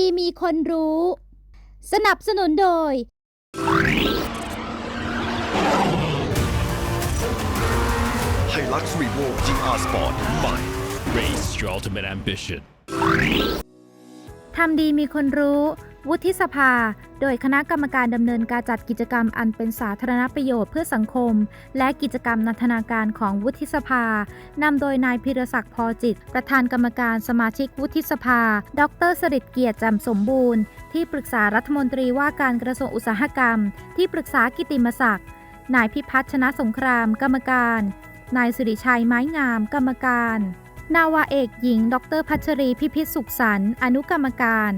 ดีมีคนรู้ สนับสนุนโดย ไฮลักซ์รีโว GR Sport ใหม่ Raise your ultimate ambition ทำดีมีคนรู้ วุฒิสภา โดยคณะกรรมการดำเนินการจัดกิจกรรมอันเป็นสาธารณประโยชน์เพื่อสังคม และกิจกรรมนันทนาการของวุฒิสภานำโดยนายพิรศักดิ์พอจิต ประธานกรรมการสมาชิกวุฒิสภา ดรสริตเกียรติจ่มสมบูรณ์ ที่ปรึกษารัฐมนตรีว่าการกระทรวงอุตสาหกรรม ที่ปรึกษากิติมศักดิ์นายพิพัฒน์ชนะสงคราม กรรมการ นายสิริชัยไม้งาม กรรมการ นาวาเอกหญิง ดรพัชรีพิพิธสุขสรรค์อนุกรรมการ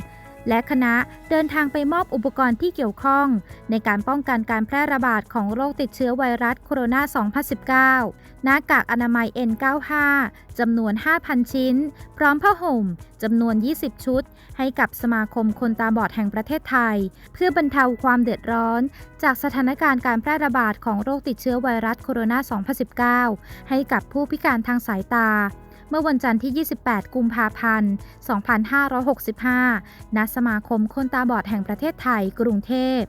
และคณะเดินทางไปมอบอุปกรณ์ที่เกี่ยวข้อง ในการป้องกันการแพร่ระบาดของโรคติดเชื้อไวรัสโคโรนา 2019 หน้ากากอนามัย N95 จำนวน 5,000 ชิ้น พร้อมผ้าห่มจำนวน 20 ชุด ให้กับสมาคมคนตาบอดแห่งประเทศไทย เพื่อบรรเทาความเดือดร้อน จากสถานการณ์การแพร่ระบาดของโรคติดเชื้อไวรัสโคโรนา 2019 ให้กับผู้พิการทางสายตา เมื่อวันจันทร์ที่ 28 กุมภาพันธ์ 2565 ณ สมาคมคนตาบอดแห่งประเทศไทย กรุงเทพ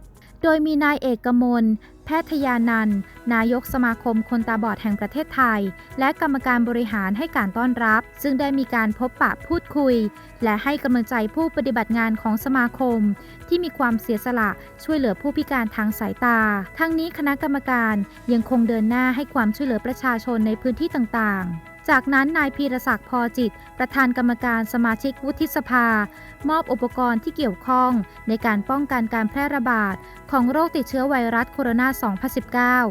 โดยมีนายเอกมล แพทยานันท์ นายกสมาคมคนตาบอดแห่งประเทศไทย และกรรมการบริหารให้การต้อนรับ ซึ่งได้มีการพบปะพูดคุย และให้กำลังใจผู้ปฏิบัติงานของสมาคม ที่มีความเสียสละช่วยเหลือผู้พิการทางสายตา ทั้งนี้คณะกรรมการยังคงเดินหน้าให้ความช่วยเหลือประชาชนในพื้นที่ต่างๆ จากนั้นนายพีรศักดิ์พอจิต ประธานกรรมการสมาชิกวุฒิสภา มอบอุปกรณ์ที่เกี่ยวข้อง ในการป้องกันการแพร่ระบาด ของโรคติดเชื้อไวรัสโคโรนา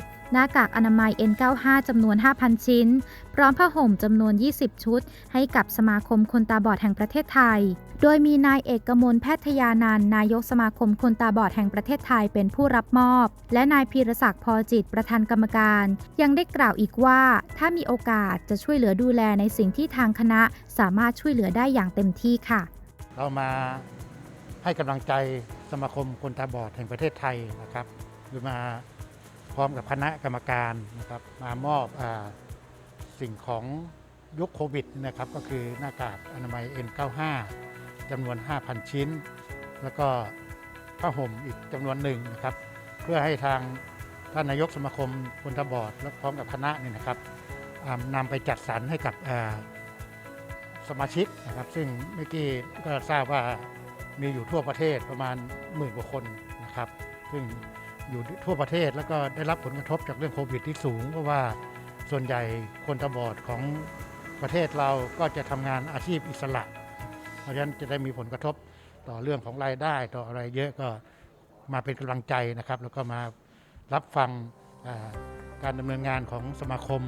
2019 หน้ากากอนามัย N95 จำนวน 5,000 ชิ้น พร้อมผ้าห่มจำนวน 20 ชุด ให้กับสมาคมคนตาบอดแห่งประเทศไทย โดยมีนายเอกมลแพทยานันนายกสมาคมคนตาบอดแห่งประเทศไทยเป็นผู้รับมอบ และนายพีรศักดิ์พอจิตประธานกรรมการ ยังได้กล่าวอีกว่า ถ้ามีโอกาสจะช่วยเหลือดูแลในสิ่งที่ทางคณะสามารถช่วยเหลือได้อย่างเต็มที่ค่ะ เรามาให้กำลังใจสมาคมคนตาบอดแห่งประเทศไทยนะครับหรือมา พร้อมกับคณะกรรมการนะครับมามอบอสิ่งของยุคโควิดนะครับก็คือหน้ากากอนามัย N95 จำนวน 5,000 ชิ้น แล้วก็ผ้าห่มอีกจำนวนหนึ่งนะครับ เพื่อให้ทางท่านนายกสมาคมคนตาบอดและพร้อมกับคณะเนี่ยนะครับนำไปจัดสรรให้กับสมาชิกนะครับ ซึ่งเมื่อกี้ก็ทราบว่ามีอยู่ทั่วประเทศประมาณหมื่นกว่าคนนะครับ ซึ่ง อยู่ทั่วประเทศแล้วก็ได้รับผลกระทบจากเรื่องโควิดที่สูง เพราะว่าส่วนใหญ่คนตาบอดของประเทศเราก็จะทำงานอาชีพอิสระ เพราะฉะนั้นจะได้มีผลกระทบต่อเรื่องของรายได้ต่ออะไรเยอะก็มาเป็นกำลังใจนะครับ แล้วก็มารับฟังการดำเนินงานของสมาคม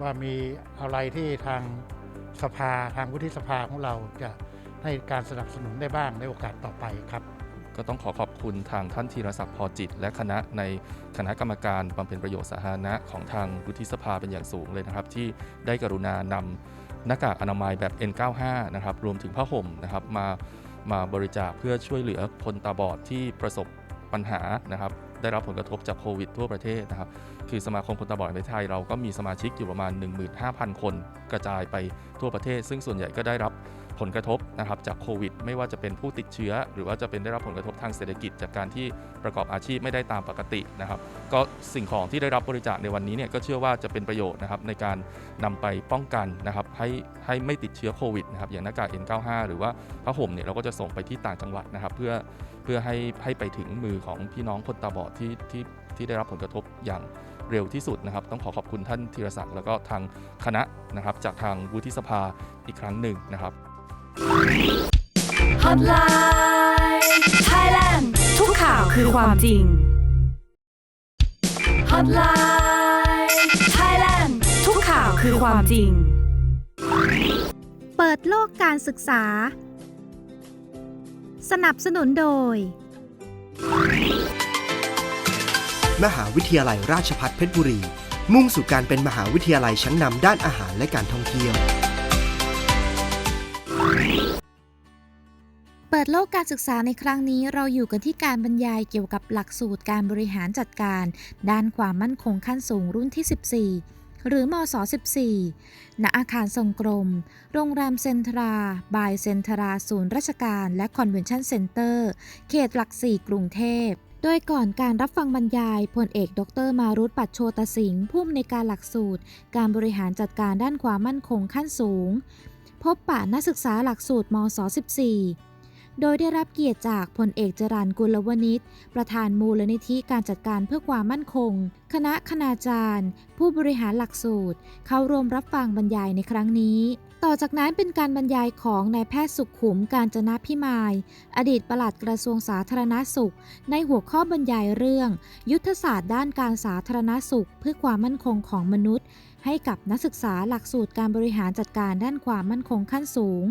ว่ามีอะไรที่ทางสภาทางวุฒิสภาของเราจะให้การสนับสนุนได้บ้างในโอกาสต่อไปครับ ก็ต้องขอขอบคุณทางท่านธีรศักดิ์พอจิต และคณะในคณะกรรมการบำเพ็ญประโยชน์สาธารณะของทางวุฒิสภาเป็นอย่างสูงเลยนะครับ ที่ได้กรุณานำหน้ากากอนามัยแบบ N95 นะครับรวมถึงผ้าห่มนะครับมามาบริจาคเพื่อช่วยเหลือคนตาบอดที่ประสบปัญหานะครับได้รับผลกระทบจากโควิดทั่วประเทศนะครับ คือสมาคมคนตาบอดแห่งประเทศไทย เราก็มีสมาชิกอยู่ประมาณ 15,000 คนกระจายไปทั่วประเทศ ซึ่งส่วนใหญ่ก็ได้รับ ผลกระทบนะครับจากโควิด ไม่ว่าจะเป็นผู้ติดเชื้อ หรือว่าจะเป็นได้รับผลกระทบทางเศรษฐกิจ จากการที่ประกอบอาชีพไม่ได้ตามปกตินะครับก็สิ่งของที่ได้รับบริจาคในวันนี้เนี่ยก็เชื่อว่าจะเป็นประโยชน์นะครับในการนำไปป้องกันนะครับให้ให้ไม่ติดเชื้อโควิดนะครับอย่างหน้ากาก N95 หรือว่าผ้าห่มเนี่ยเราก็จะส่งไปที่ต่างจังหวัดนะครับเพื่อเพื่อให้ให้ไปถึงมือของพี่น้องคนตาบอดที่ที่ที่ได้รับผลกระทบอย่างเร็วที่สุดนะครับ ต้องขอขอบคุณท่านธีรศักดิ์แล้วก็ทางคณะนะครับจากทางวุฒิสภาอีกครั้งหนึ่งนะครับ Hotline Thailand ทุกข่าวคือคือความจริง Hotline Thailand ทุกข่าวคือความจริง เปิดโลกการศึกษา สนับสนุนโดย มหาวิทยาลัยราชภัฏเพชรบุรี มุ่งสู่การเป็นมหาวิทยาลัยชั้นนำด้านอาหารและการท่องเที่ยว เปิดโลกการศึกษาในครั้งนี้เราอยู่กันที่การบรรยายเกี่ยวกับหลักสูตรการบริหารจัดการ ด้านความมั่นคงขั้นสูงรุ่นที่ 14 หรือมศ14 ณ อาคารทรงกรม โรงแรมเซ็นทรา บายเซ็นทรา ศูนย์ราชการ และคอนเวนชั่นเซ็นเตอร์ เขตหลักสี่กรุงเทพโดยก่อนการรับฟังบรรยายพลเอก ดร มารุตปัจโชตสิงห์ผู้อำนวยการหลักสูตร การบริหารจัดการด้านความมั่นคงขั้นสูง พบปะนักศึกษาหลักสูตรมศ14 โดยได้รับเกียรติจากพลเอกจรันกุลวณิชประธานมูลนิธิการจัดการเพื่อความมั่นคง คณะคณาจารย์ ผู้บริหารหลักสูตร เข้าร่วมรับฟังบรรยายในครั้งนี้ต่อจากนั้นเป็นการบรรยายของนายแพทย์สุขขุมการจนะพิมาย อดีตปลัดกระทรวงสาธารณสุข ในหัวข้อบรรยายเรื่อง ยุทธศาสตร์ด้านการสาธารณสุข เพื่อความมั่นคงของมนุษย์ ให้กับนักศึกษาหลักสูตรการบริหารจัดการด้านความมั่นคงขั้นสูง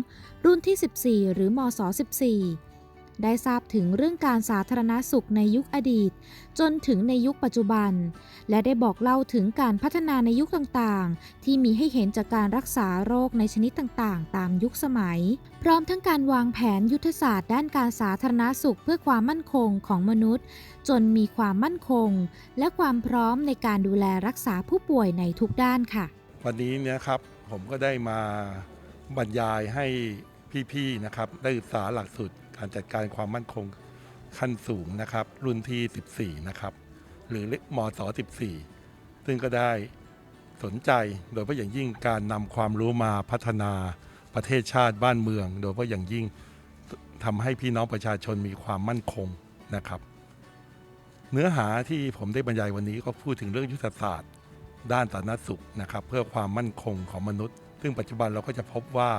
รุ่นที่ 14 หรือมศ14 ได้ทราบถึงเรื่องการสาธารณสุขในยุคอดีต จนถึงในยุคปัจจุบัน และได้บอกเล่าถึงการพัฒนาในยุคต่างๆ ที่มีให้เห็นจากการรักษาโรคในชนิดต่างๆ ตามยุคสมัย พร้อมทั้งการวางแผนยุทธศาสตร์ด้านการสาธารณสุขเพื่อความมั่นคงของมนุษย์ จนมีความมั่นคง และความพร้อมในการดูแลรักษาผู้ป่วยในทุกด้านค่ะ วันนี้เนี่ยครับผมก็ได้มาบรรยายให้พี่ๆนะครับได้ศึกษาหลักสูตร การจัดการความมั่นคงขั้นสูงนะครับ รุ่นที่ 14 นะครับ หรือมศ14 ซึ่งก็ได้สนใจโดยเฉพาะอย่างยิ่งการนำความรู้มาพัฒนาประเทศชาติบ้านเมือง โดยเฉพาะอย่างยิ่งทำให้พี่น้องประชาชนมีความมั่นคงนะครับ เนื้อหาที่ผมได้บรรยายวันนี้ก็พูดถึงเรื่องยุทธศาสตร์ ด้านสาธารณสุขนะครับ เพื่อความมั่นคงของมนุษย์ ซึ่งปัจจุบันเราก็จะพบว่า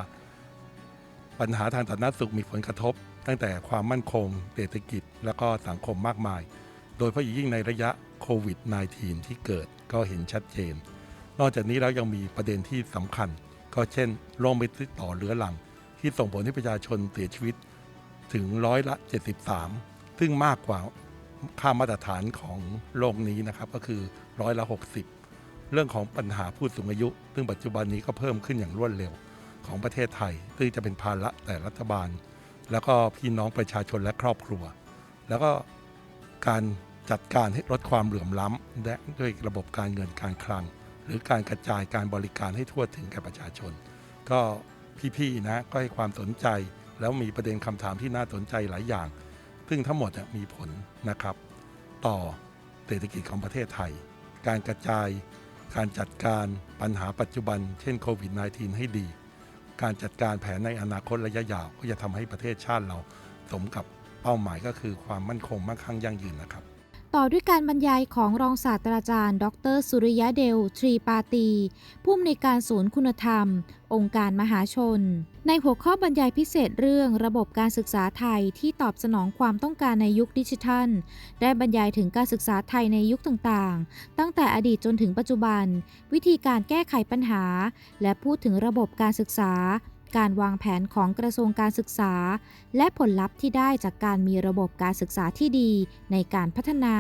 ปัญหาทางสาธารณสุขมีผลกระทบ ตั้งแต่ความมั่นคง เศรษฐกิจ และก็สังคมมากมาย โดยเฉพาะยิ่งในระยะโควิด -19 ที่เกิดก็เห็นชัดเจน นอกจากนี้แล้วยังมีประเด็นที่สำคัญ ก็เช่นโรคม่ติดต่อเรื้อรัง ที่ส่งผลให้ประชาชนเสียชีวิตถึงร้อยละ 73 ซึ่งมากกว่าค่ามาตรฐานของโลกนี้นะครับก็คือร้อยละ 60 เรื่องของปัญหาผู้สูงอายุ ซึ่งปัจจุบันนี้ก็เพิ่มขึ้นอย่างรวดเร็วของประเทศไทย ซึ่งจะเป็นภาระแต่รัฐบาล แล้วก็พี่น้องประชาชนและครอบครัว แล้วก็การจัดการให้ลดความเหลื่อมล้ำและด้วยระบบการเงินการคลัง หรือการกระจายการบริการให้ทั่วถึงแก่ประชาชน ก็พี่ๆนะก็ให้ความสนใจ แล้วมีประเด็นคำถามที่น่าสนใจหลายอย่าง ซึ่งทั้งหมดมีผลนะครับ ต่อเศรษฐกิจของประเทศไทย การกระจายการจัดการปัญหาปัจจุบัน เช่นโควิด -19 ให้ดี การจัดการแผนในอนาคตระยะยาว ก็จะทำให้ประเทศชาติเราสมกับเป้าหมายก็คือความมั่นคงมั่งคั่งยั่งยืนนะครับ ต่อด้วยการบรรยายของรองศาสตราจารย์ ดร สุริยะเดล ทรีปาตี ผู้อำนวยการศูนย์คุณธรรม องค์การมหาชน ในหัวข้อบรรยายพิเศษเรื่องระบบการศึกษาไทยที่ตอบสนองความต้องการในยุคดิจิทัล ได้บรรยายถึงการศึกษาไทยในยุคต่างๆ ตั้งแต่อดีตจนถึงปัจจุบัน วิธีการแก้ไขปัญหา และพูดถึงระบบการศึกษา การวางแผนของกระทรวงการศึกษา และผลลัพธ์ที่ได้จากการมีระบบการศึกษาที่ดีในการพัฒนา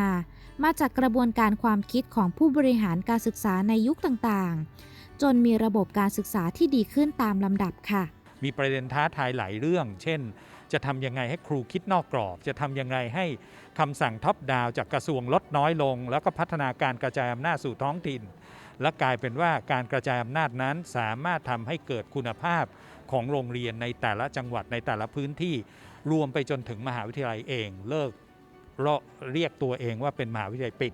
มาจากกระบวนการความคิดของผู้บริหารการศึกษาในยุคต่างๆ จนมีระบบการศึกษาที่ดีขึ้นตามลำดับค่ะ มีประเด็นท้าทายหลายเรื่อง เช่น จะทำยังไงให้ครูคิดนอกกรอบ จะทำยังไงให้คำสั่งท็อปดาวจากกระทรวงลดน้อยลง แล้วก็พัฒนาการกระจายอำนาจสู่ท้องถิ่นและกลายเป็นว่าการกระจายอำนาจนั้นสามารถทำให้เกิดคุณภาพ ของโรงเรียนในแต่ละจังหวัดในแต่ละพื้นที่รวมไปจนถึงมหาวิทยาลัยเอง เลิกเรียกตัวเองว่าเป็นมหาวิทยาลัยปิด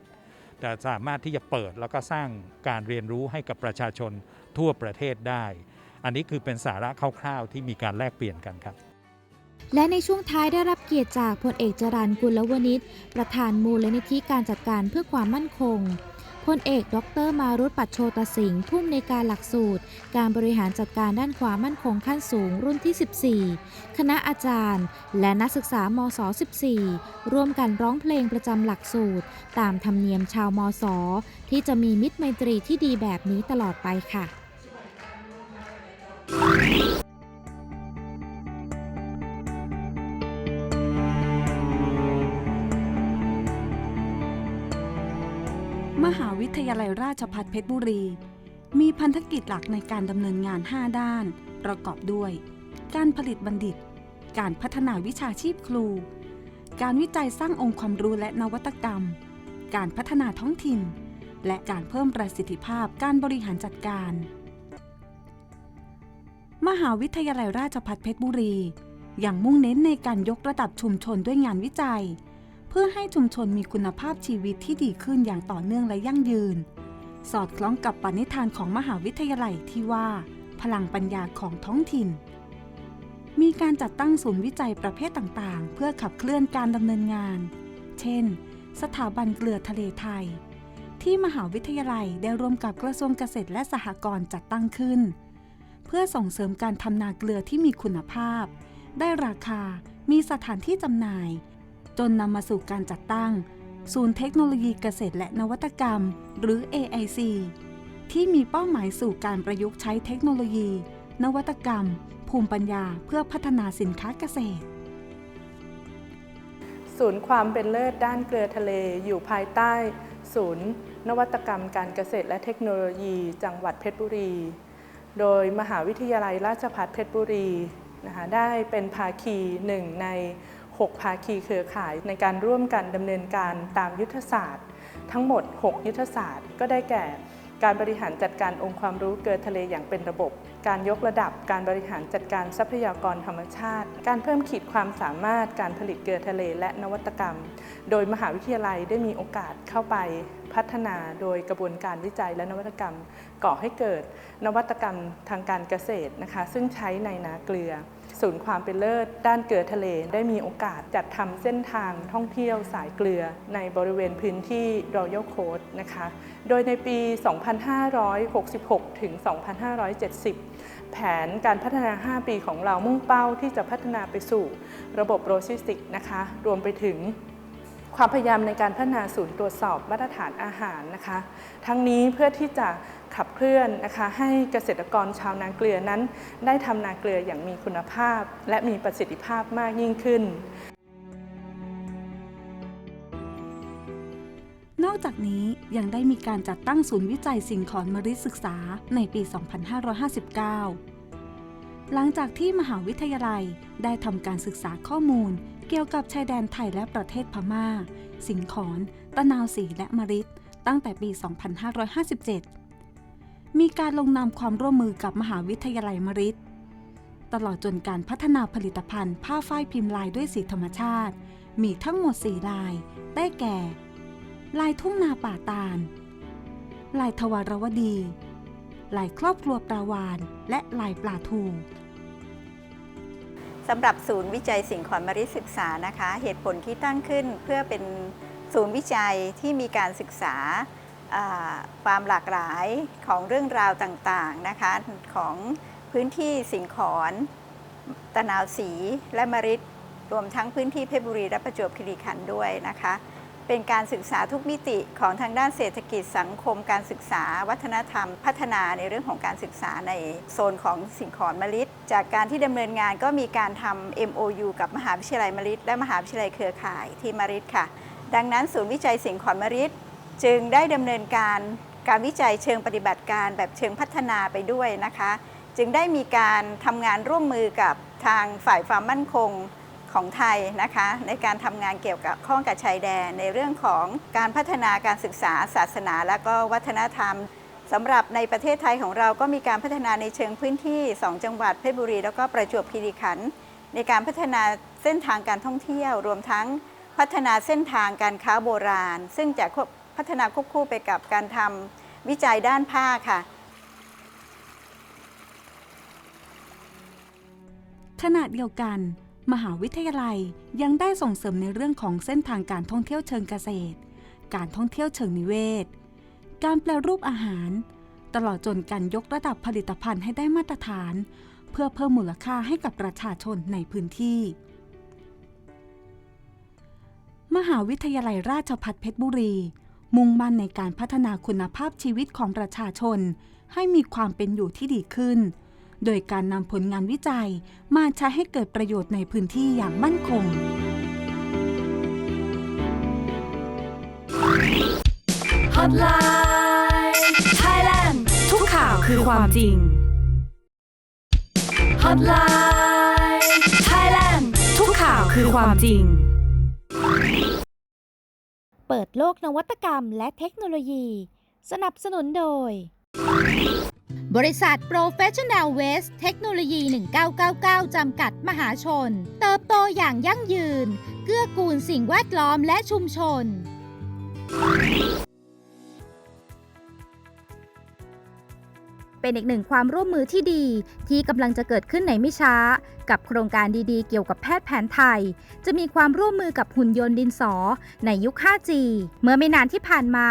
แต่สามารถที่จะเปิดแล้วก็สร้างการเรียนรู้ให้กับประชาชนทั่วประเทศได้ อันนี้คือเป็นสาระคร่าวๆ ที่มีการแลกเปลี่ยนกันครับและในช่วงท้ายได้รับเกียรติจากพลเอกจรันกุลวณิชประธานมูลนิธิการจัดการเพื่อความมั่นคง พลเอกดร มารุตปัจโชตสิงห์ผู้อำนวยการหลักสูตร การบริหารจัดการด้านความมั่นคงขั้นสูงรุ่นที่ 14 คณะอาจารย์ และนักศึกษามศ 14 ร่วมกันร้องเพลงประจำหลักสูตร ตามธรรมเนียมชาวมศ ที่จะมีมิตรไมตรีที่ดีแบบนี้ตลอดไปค่ะ มหาวิทยาลัยราชภัฏเพชรบุรี มีพันธกิจหลักในการดำเนินงาน 5 ด้าน ประกอบด้วย การผลิตบัณฑิต การพัฒนาวิชาชีพครู การวิจัยสร้างองค์ความรู้และนวัตกรรม การพัฒนาท้องถิ่น และการเพิ่มประสิทธิภาพการบริหารจัดการ มหาวิทยาลัยราชภัฏเพชรบุรี ยังมุ่งเน้นในการยกระดับชุมชนด้วยงานวิจัย พื่อให้ชุมชนมีคุณภาพชีวิตที่ดีขึ้นอย่างต่อเนื่องและยั่งยืน สอดคล้องกับปณิธานของมหาวิทยาลัยที่ว่า พลังปัญญาของท้องถิ่น มีการจัดตั้งศูนย์วิจัยประเภทต่างๆ เพื่อขับเคลื่อนการดำเนินงาน เช่น สถาบันเกลือทะเลไทย ที่มหาวิทยาลัยได้ร่วมกับกระทรวงเกษตรและสหกรณ์จัดตั้งขึ้น เพื่อส่งเสริมการทำนาเกลือที่มีคุณภาพ ได้ราคา มีสถานที่จำหน่าย จนนำมาสู่การจัดตั้ง ศูนย์เทคโนโลยีเกษตรและนวัตกรรม หรือ AIC ที่มีเป้าหมายสู่การประยุกต์ใช้เทคโนโลยี นวัตกรรม ภูมิปัญญาเพื่อพัฒนาสินค้าเกษตร ศูนย์ความเป็นเลิศด้านเกลือทะเลอยู่ภายใต้ ศูนย์ นวัตกรรมการเกษตรและเทคโนโลยีจังหวัดเพชรบุรี โดยมหาวิทยาลัยราชภัฏเพชรบุรีนะคะได้เป็นภาคีหนึ่งใน 6 ภาคีเครือข่ายในการร่วมกันดำเนินการตามยุทธศาสตร์ ทั้งหมด 6 ยุทธศาสตร์ ก็ได้แก่ การบริหารจัดการองค์ความรู้เกินทะเลอย่างเป็นระบบ การยกระดับการบริหารจัดการทรัพยากรธรรมชาติ การเพิ่มขีดความสามารถการผลิตเกลือทะเลและนวัตกรรม โดยมหาวิทยาลัยได้มีโอกาสเข้าไปพัฒนาโดยกระบวนการวิจัยและนวัตกรรม ก่อให้เกิดนวัตกรรมทางการเกษตรนะคะ ซึ่งใช้ในนาเกลือ ศูนย์ความเป็นเลิศ ด้านเกลือทะเล ได้มีโอกาสจัดทำเส้นทางท่องเที่ยวสายเกลือในบริเวณพื้นที่รอยัลโคสนะคะ โดยในปี 2566 ถึง 2570 แผนการพัฒนา 5 ปีของเรามุ่งเป้าที่จะพัฒนาไปสู่ระบบโลจิสติกส์นะคะ รวมไปถึง ความพยายามในการพัฒนาศูนย์ตรวจสอบมาตรฐานอาหารนะคะ ทั้งนี้เพื่อที่จะขับเคลื่อนนะคะให้เกษตรกรชาวนาเกลือนั้น ได้ทำนาเกลืออย่างมีคุณภาพ และมีประสิทธิภาพมากยิ่งขึ้น นอกจากนี้ยังได้มีการจัดตั้งศูนย์วิจัยสิ่งของมริศึกษาในปี 2559 หลังจากที่มหาวิทยาลัยได้ทำการศึกษาข้อมูล เกี่ยวกับชายแดนไทยและประเทศพม่า สิงขอน ตะนาวสีและมริดตั้งแต่ปี 2557 มีการลงนามความร่วมมือกับมหาวิทยาลัยมริดตลอดจนการพัฒนาผลิตภัณฑ์ ผ้าฝ้ายพิมพ์ลายด้วยสีธรรมชาติ มีทั้งหมด 4 ลาย ได้แก่ ลายทุ่งนาป่าตาล ลายทวารวดี ลายครอบครัวปลาวาน และลายปลาทู สำหรับศูนย์วิจัยสิ่งของมริศึกษานะคะ เหตุผลที่ตั้งขึ้นเพื่อเป็นศูนย์วิจัยที่มีการศึกษาอ่าความหลากหลายของเรื่องราวต่างๆนะคะของพื้นที่สิงขอนตะนาวสีและมริดรวมทั้งพื้นที่เพชรบุรีและประจวบคีรีขันธ์ด้วยนะคะ เป็นการศึกษาทุกมิติของทางด้านเศรษฐกิจสังคม การศึกษา วัฒนธรรม พัฒนาในเรื่องของการศึกษาในโซนของสิงขอนมะลิดจากการที่ดำเนินงานก็มีการทำ MOU กับมหาวิทยาลัยมะลิดและมหาวิทยาลัยเครือข่ายที่มะลิดค่ะ ดังนั้นศูนย์วิจัยสิงขอนมะลิดจึงได้ดำเนินการการวิจัยเชิงปฏิบัติการแบบเชิงพัฒนาไปด้วยนะคะ จึงได้มีการทำงานร่วมมือกับทางฝ่ายความมั่นคง ของไทยนะคะในการทำงานเกี่ยวกับข้องกับชายแดน ในเรื่องของการพัฒนาการศึกษาศาสนา และก็วัฒนธรรมสำหรับในประเทศไทยของเราก็มีการพัฒนาในเชิงพื้นที่ 2 จังหวัดเพชรบุรี แล้วก็ประจวบคีรีขันธ์ในการพัฒนาเส้นทางการท่องเที่ยว รวมทั้งพัฒนาเส้นทางการค้าโบราณ ซึ่งจะพัฒนาควบคู่ไปกับการทำวิจัยด้านผ้าค่ะขณะเดียวกัน มหาวิทยาลัยยังได้ส่งเสริมในเรื่องของเส้นทางการท่องเที่ยวเชิงเกษตร การท่องเที่ยวเชิงนิเวศ การแปลรูปอาหาร ตลอดจนการยกระดับผลิตภัณฑ์ให้ได้มาตรฐาน เพื่อเพิ่มมูลค่าให้กับประชาชนในพื้นที่ มหาวิทยาลัยราชภัฏเพชรบุรี มุ่งมั่นในการพัฒนาคุณภาพชีวิตของประชาชน ให้มีความเป็นอยู่ที่ดีขึ้น โดยการนำผลงานวิจัยมาใช้ให้เกิดประโยชน์ในพื้นที่อย่างมั่นคง ฮอตไลน์ไทยแลนด์ทุกข่าวคือความจริง ฮอตไลน์ไทยแลนด์ทุกข่าวคือความจริง เปิดโลกนวัตกรรมและเทคโนโลยี สนับสนุนโดย บริษัท Professional West เทคโนโลยี 1999 จำกัดมหาชน เติบโตอย่างยั่งยืน เกื้อกูลสิ่งแวดล้อมและชุมชน เป็นอีกหนึ่งความร่วมมือที่ดี ที่กำลังจะเกิดขึ้นในไม่ช้า กับโครงการดีๆ เกี่ยวกับแพทย์แผนไทย จะมีความร่วมมือกับหุ่นยนต์ดินสอ ในยุค 5G เมื่อไม่นานที่ผ่านมา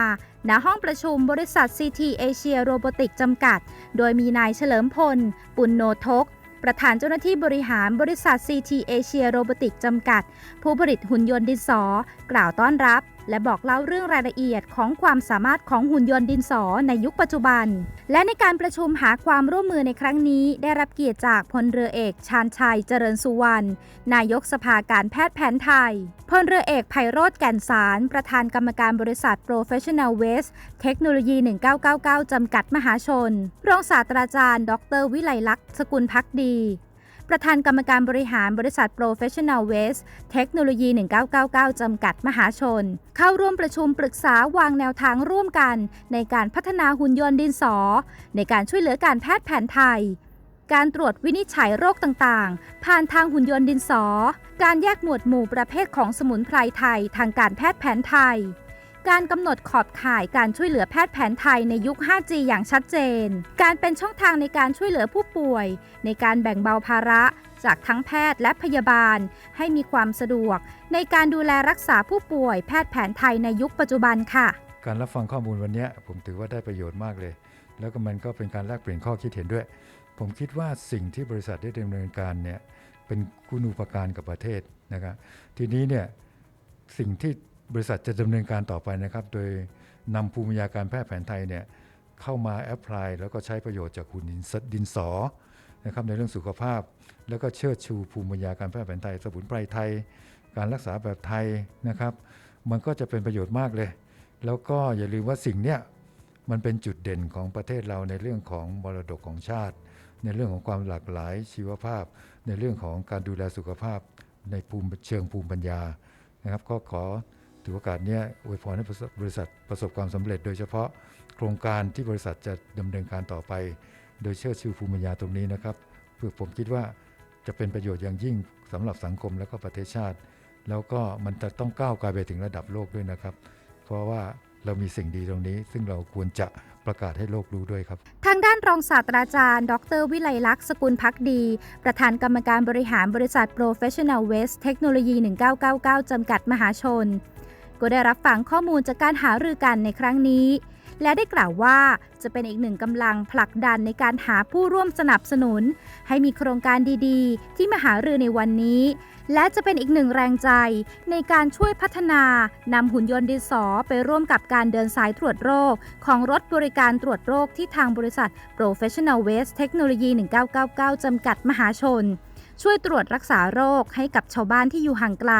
ณห้องประชุมบริษัท CT Asia Robotics จำกัด โดยมีนายเฉลิมพล ปุณโนทก ประธานเจ้าหน้าที่บริหารบริษัท CT Asia Robotics จำกัด ผู้ผลิตหุ่นยนต์ดินสอ กล่าวต้อนรับ และบอกเล่าเรื่องรายละเอียดของความสามารถของหุ่นยนต์ดินสอในยุคปัจจุบัน และในการประชุมหาความร่วมมือในครั้งนี้ ได้รับเกียรติจากพลเรือเอกชาญชัยเจริญสุวรรณ นายกสภาการแพทย์แผนไทย พลเรือเอกไพโรธแก่นสาร ประธานกรรมการบริษัท Professional Waste เทคโนโลยี 1999 จำกัดมหาชน รองศาสตราจารย์ ดร วิไลลักษณ์สกุลพักดี ประธานกรรมการบริหารบริษัท Professional Waste เทคโนโลยี 1999 จำกัดมหาชน เข้าร่วมประชุมปรึกษาวางแนวทางร่วมกัน ในการพัฒนาหุ่นยนต์ดินสอ ในการช่วยเหลือการแพทย์แผนไทย การตรวจวินิจฉัยโรคต่างๆ ผ่านทางหุ่นยนต์ดินสอ การแยกหมวดหมู่ประเภทของสมุนไพรไทย ทางการแพทย์แผนไทย การกำหนดขอบข่ายการช่วยเหลือแพทย์แผนไทยในยุค 5G อย่างชัดเจน การเป็นช่องทางในการช่วยเหลือผู้ป่วย ในการแบ่งเบาภาระจากทั้งแพทย์และพยาบาล ให้มีความสะดวก ในการดูแลรักษาผู้ป่วย แพทย์แผนไทยในยุคปัจจุบันค่ะ การรับฟังข้อมูลวันนี้ผมถือว่าได้ประโยชน์มากเลย แล้วก็มันก็เป็นการแลกเปลี่ยนข้อคิดเห็นด้วย ผมคิดว่าสิ่งที่บริษัทได้ดำเนินการเนี่ยเป็นคุณูปการกับประเทศนะครับทีนี้เนี่ยสิ่งที่ บริษัทจะดำเนินการต่อไปนะครับ โดยนำภูมิปัญญาการแพทย์แผนไทยเนี่ยเข้ามาแอพพลายแล้วก็ใช้ประโยชน์จากหุ่นดินสดินสอนะครับในเรื่องสุขภาพ แล้วก็เชิดชูภูมิปัญญาการแพทย์แผนไทย สมุนไพรไทย การรักษาแบบไทยนะครับ มันก็จะเป็นประโยชน์มากเลย แล้วก็อย่าลืมว่าสิ่งเนี้ยมันเป็นจุดเด่นของประเทศเราในเรื่องของมรดกของชาติ ในเรื่องของความหลากหลายชีวภาพ ในเรื่องของการดูแลสุขภาพในภูมิเชิงภูมิปัญญานะครับ ก็ขอ ถือโอกาสนี้อวยพรให้บริษัทประสบความสำเร็จ โดยเฉพาะโครงการที่บริษัทจะดำเนินการต่อไป โดยเชื่อชูภูมิปัญญาตรงนี้นะครับเพื่อผมคิดว่าจะเป็นประโยชน์อย่างยิ่งสำหรับสังคมและก็ประเทศชาติ แล้วก็มันจะต้องก้าวไกลไปถึงระดับโลกด้วยนะครับ เพราะว่าเรามีสิ่งดีตรงนี้ ซึ่งเราควรจะประกาศให้โลกรู้ด้วยครับ ทางด้านรองศาสตราจารย์ ดร วิไลลักษณ์สกุลพักดี ประธานกรรมการบริหารบริษัท Professional Waste เทคโนโลยี1999 จำกัดมหาชน ก็ได้รับฟังข้อมูลจากการหารือกันในครั้งนี้ และได้กล่าวว่าจะเป็นอีกหนึ่งกำลังผลักดันในการหาผู้ร่วมสนับสนุน ให้มีโครงการดีๆ ที่มาหารือในวันนี้ และจะเป็นอีกหนึ่งแรงใจ ในการช่วยพัฒนานำหุ่นยนต์ดินสอไปร่วมกับการเดินสายตรวจโรค ของรถบริการตรวจโรคที่ทางบริษัท Professional Waste เทคโนโลยี1999 จำกัดมหาชน ช่วยตรวจรักษาโรคให้กับชาวบ้านที่อยู่ห่างไกล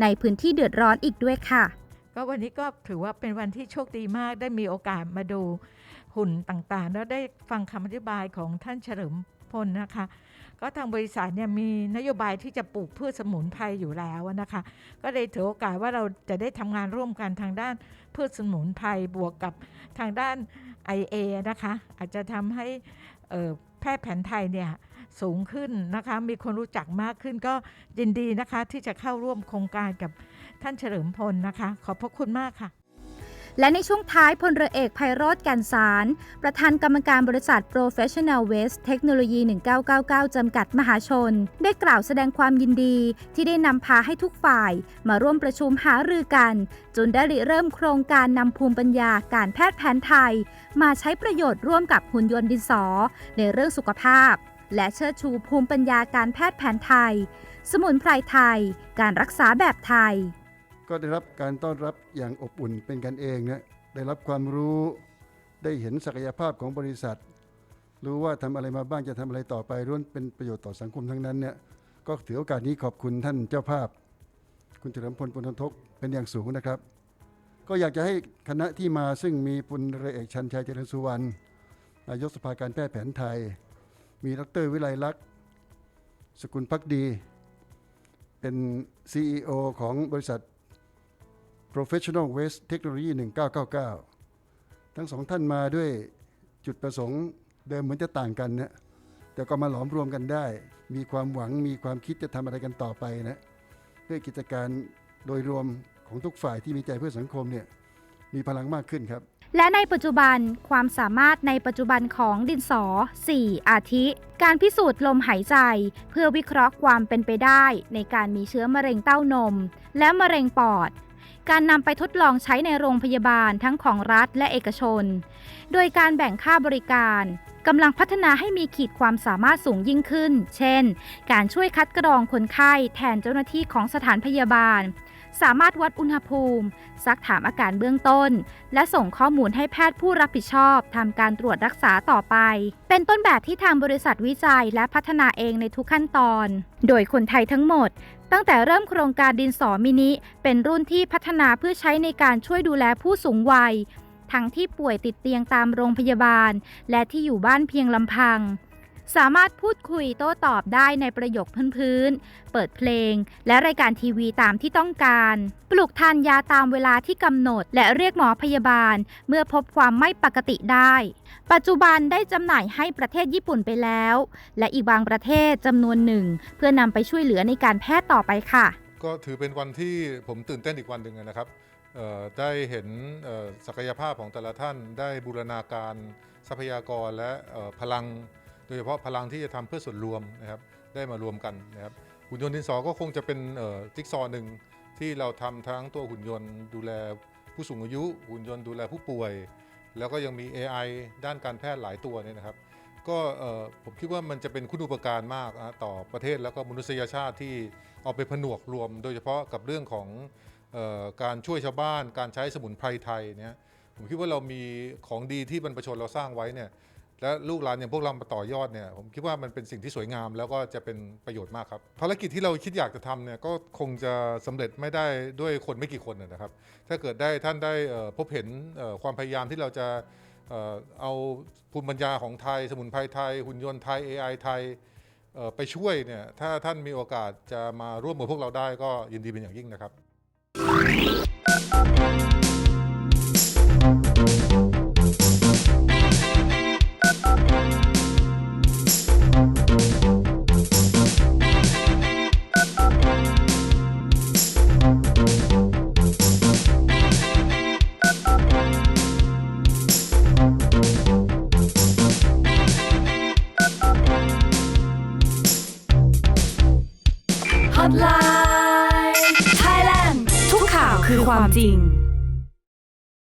ในพื้นที่เดือดร้อนอีกด้วยค่ะ ก็วันนี้ก็ถือว่าเป็นวันที่โชคดีมากได้มีโอกาสมาดูหุ่นต่างๆ แล้วได้ฟังคำอธิบายของท่านเฉลิมพลนะคะก็ทางบริษัทเนี่ยมีนโยบายที่จะปลูกพืชสมุนไพรอยู่แล้วนะคะ ก็เลยถือโอกาสว่าเราจะได้ทำงานร่วมกันทางด้านพืชสมุนไพรบวกกับทางด้าน IA นะคะ อาจจะทำให้แพทย์แผนไทยเนี่ย สูงขึ้นนะคะ มีคนรู้จักมากขึ้นก็ยินดีนะคะที่จะเข้าร่วมโครงการกับท่านเฉลิมพลนะคะ ขอบพระคุณมากค่ะและในช่วงท้ายพลเรือเอกไพโรธแก่นสาร ประธานกรรมการบริษัท Professional Waste Technology 1999 จำกัดมหาชน ได้กล่าวแสดงความยินดีที่ได้นำพาให้ทุกฝ่าย มาร่วมประชุมหารือกัน จนได้ริเริ่มโครงการนำภูมิปัญญาการแพทย์แผนไทย มาใช้ประโยชน์ร่วมกับหุ่นยนต์ดินสอ ในเรื่องสุขภาพ และเชิดชูภูมิปัญญาการแพทย์แผนไทย สมุนไพรไทย การรักษาแบบไทย ก็ได้รับการต้อนรับอย่างอบอุ่นเป็นกันเองนะได้รับความรู้ได้เห็นศักยภาพของบริษัท รู้ว่าทำอะไรมาบ้างจะทำอะไรต่อไปล้วนเป็นประโยชน์ต่อสังคมทั้งนั้นเนี่ยก็ถือโอกาสนี้ขอบคุณท่านเจ้าภาพ คุณเฉลิมพลปุณณทกเป็นอย่างสูงนะครับ ก็อยากจะให้คณะที่มาซึ่งมีพลเรเอกชันชัยเจริญสุวรรณนายกสภาการแพทย์แผนไทย มีดรวิไลลักษณ์สกุลพักดี เป็น CEO ของบริษัท Professional Waste Technology 1999 ทั้งสองท่านมาด้วยจุดประสงค์เดิมเหมือนจะต่างกันนะแต่ก็มาหลอมรวมกันได้ มีความหวังมีความคิดจะทำอะไรกันต่อไปนะเพื่อกิจการโดยรวมของทุกฝ่ายที่มีใจเพื่อสังคมเนี่ยมีพลังมากขึ้นครับ และในปัจจุบันความสามารถในปัจจุบันของดินสอ 4 อาทิ การพิสูจน์ลมหายใจ เพื่อวิเคราะห์ความเป็นไปได้ ในการมีเชื้อมะเร็งเต้านม และมะเร็งปอด การนำไปทดลองใช้ในโรงพยาบาลทั้งของรัฐและเอกชน โดยการแบ่งค่าบริการกำลังพัฒนาให้มีขีดความสามารถสูงยิ่งขึ้น เช่น การช่วยคัดกรองคนไข้แทนเจ้าหน้าที่ของสถานพยาบาล สามารถวัดอุณหภูมิ ซักถามอาการเบื้องต้น และส่งข้อมูลให้แพทย์ผู้รับผิดชอบทำการตรวจรักษาต่อไป เป็นต้นแบบที่ทางบริษัทวิจัยและพัฒนาเองในทุกขั้นตอน โดยคนไทยทั้งหมด ตั้งแต่เริ่มโครงการดินสอมินิ เป็นรุ่นที่พัฒนาเพื่อใช้ในการช่วยดูแลผู้สูงวัย ทั้งที่ป่วยติดเตียงตามโรงพยาบาล และที่อยู่บ้านเพียงลำพัง สามารถพูดคุยโต้ตอบได้ในประโยคพื้นๆ เปิดเพลง และรายการทีวีตามที่ต้องการ ปลุกทานยาตามเวลาที่กำหนด และเรียกหมอพยาบาล เมื่อพบความไม่ปกติได้ ปัจจุบันได้จำหน่ายให้ประเทศญี่ปุ่นไปแล้ว และอีกบางประเทศจำนวนหนึ่ง เพื่อนำไปช่วยเหลือในการแพทย์ต่อไปค่ะ ก็ถือเป็นวันที่ผมตื่นเต้นอีกวันหนึ่งนะครับเอ่อได้เห็นเอ่อศักยภาพของแต่ละท่านได้บูรณาการทรัพยากรและพลัง โดยเฉพาะพลังที่จะทำเพื่อส่วนรวมนะครับได้มารวมกันนะครับหุ่นยนต์ดินสอก็คงจะเป็นเอ่อจิ๊กซอว์หนึ่งที่เราทำทั้งตัวหุ่นยนต์ดูแลผู้สูงอายุ หุ่นยนต์ดูแลผู้ป่วย แล้วก็ยังมี AI ด้านการแพทย์หลายตัวเนี่ยนะครับ ก็เอ่อผมคิดว่ามันจะเป็นคุณูปการมากนะต่อประเทศแล้วก็มนุษยชาติที่เอาไปผนวกรวม โดยเฉพาะกับเรื่องของออการช่วยชาวบ้าน การใช้สมุนไพรไทยเนี่ยผมคิดว่าเรามีของดีที่บรรพชนเราสร้างไว้เนี่ย และลูกหลานอย่างพวกเรามาต่อยอดเนี่ยผมคิดว่ามันเป็นสิ่งที่สวยงามแล้วก็จะเป็นประโยชน์มากครับภารกิจที่เราคิดอยากจะทำเนี่ยก็คงจะสำเร็จไม่ได้ด้วยคนไม่กี่คนนะครับ ถ้าเกิดได้ท่านได้พบเห็นความพยายามที่เราจะเอาภูมิปัญญาของไทย สมุนไพรไทย หุ่นยนต์ไทย AI ไทยไปช่วยเนี่ยถ้าท่านมีโอกาสจะมาร่วมกับพวกเราได้ก็ยินดีเป็นอย่างยิ่งนะครับ